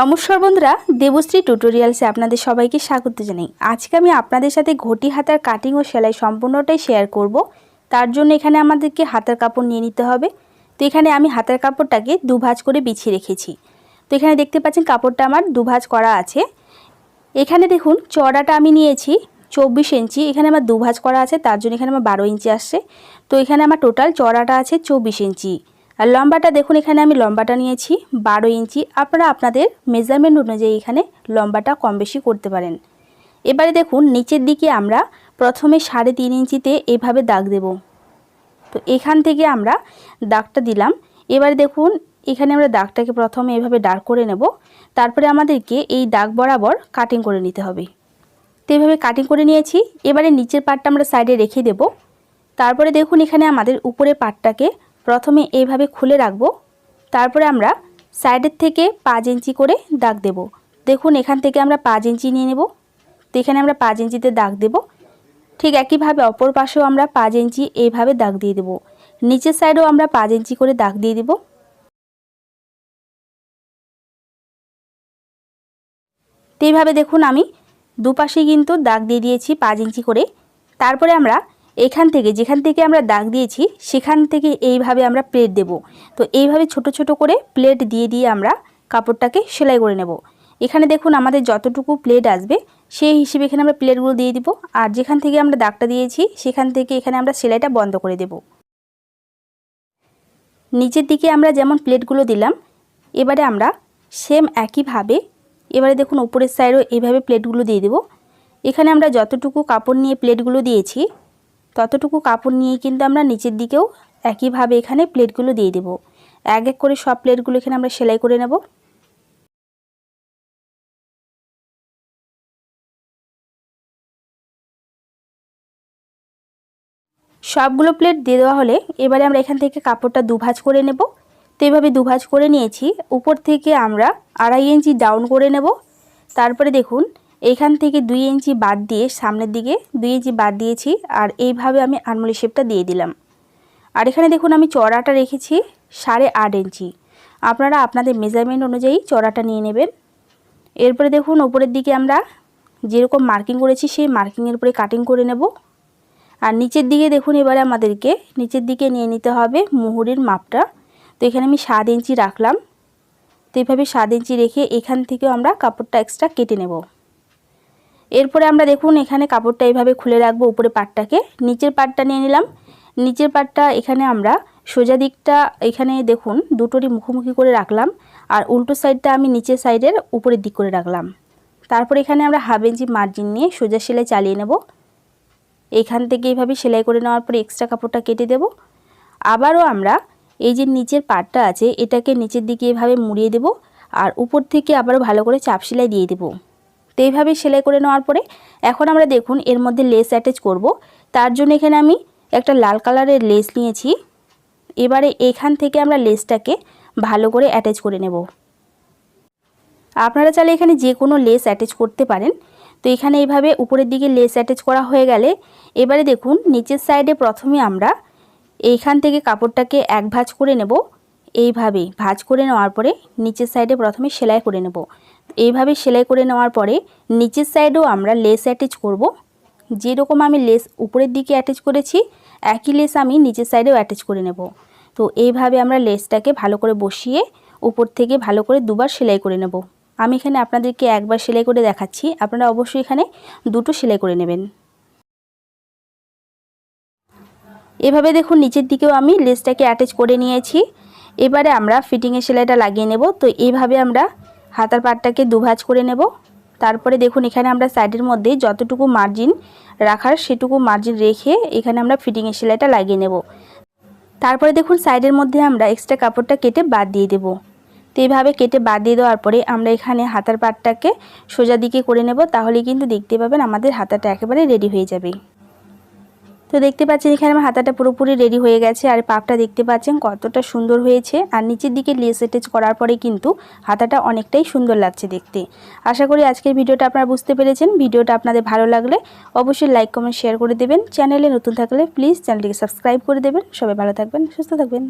নমস্কার বন্ধুরা, দেবশ্রী টিউটোরিয়ালসে আপনাদের সবাইকে স্বাগত জানাই। আজকে আমি আপনাদের সাথে ঘটি হাতার কাটিং ও সেলাই সম্পূর্ণটাই শেয়ার করব। তার জন্য এখানে আমাদেরকে হাতার কাপড় নিয়ে নিতে হবে। তো এখানে আমি হাতার কাপড়টাকে দুভাজ করে বিছিয়ে রেখেছি। তো এখানে দেখতে পাচ্ছেন কাপড়টা আমার দুভাজ করা আছে। এখানে দেখুন চড়াটা আমি নিয়েছি চব্বিশ ইঞ্চি, এখানে আমার দুভাজ করা আছে, তার জন্য এখানে আমার বারো ইঞ্চি আসছে। তো এখানে আমার টোটাল চড়াটা আছে চব্বিশ ইঞ্চি। আর লম্বাটা দেখুন, এখানে আমি লম্বাটা নিয়েছি বারো ইঞ্চি। আপনারা আপনাদের মেজারমেন্ট অনুযায়ী এখানে লম্বাটা কম বেশি করতে পারেন। এবারে দেখুন, নিচের দিকে আমরা প্রথমে সাড়ে তিন ইঞ্চিতে এভাবে দাগ দেব। তো এখান থেকে আমরা দাগটা দিলাম। এবারে দেখুন, এখানে আমরা দাগটাকে প্রথমে এভাবে ডার্ক করে নেব। তারপরে আমাদেরকে এই দাগ বরাবর কাটিং করে নিতে হবে। তো এইভাবে কাটিং করে নিয়েছি। এবারে নিচের পাটটা আমরা সাইডে রেখে দেব। তারপরে দেখুন, এখানে আমাদের উপরে পাটটাকে প্রথমে এইভাবে খুলে রাখব। তারপরে আমরা সাইডের থেকে পাঁচ ইঞ্চি করে দাগ দেব। দেখুন, এখান থেকে আমরা পাঁচ ইঞ্চি নিয়ে নেব। তো এখানে আমরা পাঁচ ইঞ্চিতে দাগ দেব। ঠিক একইভাবে অপর পাশেও আমরা পাঁচ ইঞ্চি এইভাবে দাগ দিয়ে দেব। নিচের সাইডেও আমরা পাঁচ ইঞ্চি করে দাগ দিয়ে দেব। তো এইভাবে দেখুন, আমি দুপাশে কিন্তু দাগ দিয়ে দিয়েছি পাঁচ ইঞ্চি করে। তারপরে আমরা এখান থেকে, যেখান থেকে আমরা দাগ দিয়েছি, সেখান থেকে এইভাবে আমরা প্লেট দেব। তো এইভাবে ছোট ছোট করে প্লেট দিয়ে দিয়ে আমরা কাপড়টাকে সেলাই করে নেব। এখানে দেখুন আমাদের যতটুকু প্লেট আসবে, সেই হিসেবে এখানে আমরা প্লেটগুলো দিয়ে দিব। আর যেখান থেকে আমরা দাগটা দিয়েছি, সেখান থেকে এখানে আমরা সেলাইটা বন্ধ করে দেব। নিচের দিকে আমরা যেমন প্লেটগুলো দিলাম, এবারে আমরা সেম একইভাবে, এবারে দেখুন উপরের সাইডও এইভাবে প্লেটগুলো দিয়ে দেব। এখানে আমরা যতটুকু কাপড় নিয়ে প্লেটগুলো দিয়েছি ততটুকু কাপড় নিয়ে কিন্তু আমরা নিচের দিকেও একইভাবে এখানে প্লেটগুলো দিয়ে দেব। এক এক করে সব প্লেটগুলো এখানে আমরা সেলাই করে নেব। সবগুলো প্লেট দিয়ে দেওয়া হলে এবারে আমরা এখান থেকে কাপড়টা দুভাজ করে নেব। তো এইভাবে দুভাজ করে নিয়েছি। উপর থেকে আমরা আড়াই ইঞ্চি ডাউন করে নেব। তারপরে দেখুন এইখান থেকে দুই ইঞ্চি বাদ দিয়ে সামনের দিকে দুই ইঞ্চি বাদ দিয়েছি আর এইভাবে আমি আনমলি শেপটা দিয়ে দিলাম। আর এখানে দেখুন আমি চড়াটা রেখেছি সাড়ে আট ইঞ্চি। আপনারা আপনাদের মেজারমেন্ট অনুযায়ী চড়াটা নিয়ে নেবেন। এরপরে দেখুন ওপরের দিকে আমরা যেরকম মার্কিং করেছি সেই মার্কিংয়ের উপরে কাটিং করে নেব। আর নিচের দিকে দেখুন এবারে আমাদেরকে নিচের দিকে নিয়ে নিতে হবে মুহুরির মাপটা। তো এখানে আমি সাত ইঞ্চি রাখলাম। তো এইভাবে সাত ইঞ্চি রেখে এখান থেকেও আমরা কাপড়টা এক্সট্রা কেটে নেব। এরপরে আমরা দেখুন এখানে কাপড়টা এইভাবে খুলে রাখব উপরে পাটটাকে। নিচের পাটটা নিয়ে নিলাম। নিচের পাটটা এখানে আমরা সোজা দিকটা এখানে দেখুন দুটোরই মুখোমুখি করে রাখলাম আর উল্টো সাইডটা আমি নিচের সাইডের উপরের দিক করে রাখলাম। তারপর এখানে আমরা হাফ ইঞ্চি মার্জিন নিয়ে সোজা সেলাই চালিয়ে নেব। এখান থেকে এইভাবে সেলাই করে নেওয়ার পরে এক্সট্রা কাপড়টা কেটে দেব। আবারও আমরা এই যে নিচের পাটটা আছে এটাকে নিচের দিকে এভাবে মুড়িয়ে দেব আর উপর থেকে আবারও ভালো করে চাপ সেলাই দিয়ে দেবো। তো এইভাবে সেলাই করে নেওয়ার পরে এখন আমরা দেখুন এর মধ্যে লেস অ্যাটাচ করব। তার জন্য এখানে আমি একটা লাল কালারের লেস নিয়েছি। এবারে এখান থেকে আমরা লেসটাকে ভালো করে অ্যাটাচ করে নেব। আপনারা চাইলে এখানে যে কোনো লেস অ্যাটাচ করতে পারেন। তো এখানে এইভাবে উপরের দিকে লেস অ্যাটাচ করা হয়ে গেলে এবারে দেখুন নিচের সাইডে প্রথমে আমরা এইখান থেকে কাপড়টাকে এক ভাঁজ করে নেব। এইভাবে ভাঁজ করে নেওয়ার পরে নিচের সাইডে প্রথমে সেলাই করে নেব। এইভাবে সেলাই করে নেওয়ার পরে নিচের সাইডেও আমরা লেস অ্যাটাচ করব। যেরকম আমি লেস উপরের দিকে অ্যাটাচ করেছি, একই লেস আমি নিচের সাইডেও অ্যাটাচ করে নেব। তো এইভাবে আমরা লেসটাকে ভালো করে বসিয়ে উপর থেকে ভালো করে দুবার সেলাই করে নেব। আমি এখানে আপনাদেরকে একবার সেলাই করে দেখাচ্ছি। আপনারা অবশ্যই এখানে দুটো সেলাই করে নেবেন। এভাবে দেখুন নিচের দিকেও আমি লেসটাকে অ্যাটাচ করে নিয়েছি। এবারে আমরা ফিটিংয়ের সেলাইটা লাগিয়ে নেব। তো এইভাবে আমরা হাতার পাটটাকে দুভাজ করে নেব। তারপরে দেখুন, এখানে আমরা সাইডের মধ্যে যতটুকু মার্জিন রাখার সেটুকু মার্জিন রেখে এখানে আমরা ফিটিংয়ের সেলাইটা লাগিয়ে নেব। তারপরে দেখুন সাইডের মধ্যে আমরা এক্সট্রা কাপড়টা কেটে বাদ দিয়ে দেব। তো এইভাবে কেটে বাদ দিয়ে দেওয়ার পরে আমরা এখানে হাতার পাটটাকে সোজা দিকে করে নেব, তাহলে কিন্তু দেখতে পাবেন আমাদের হাতাটা একেবারে রেডি হয়ে যাবে। তো দেখতে পাচ্ছেন, এখানে আমার হাতাটা পুরোপুরি রেডি হয়ে গেছে আর পাপটা দেখতে পাচ্ছেন কতটা সুন্দর হয়েছে। আর নিচের দিকে লেস এটেচ করার পরে কিন্তু হাতাটা অনেকটাই সুন্দর লাগছে দেখতে। আশা করি আজকের ভিডিওটা আপনারা বুঝতে পেরেছেন। ভিডিওটা আপনাদের ভালো লাগলে অবশ্যই লাইক কমেন্ট শেয়ার করে দেবেন। চ্যানেলে নতুন থাকলে প্লিজ চ্যানেলটিকে সাবস্ক্রাইব করে দেবেন। সবাই ভালো থাকবেন, সুস্থ থাকবেন।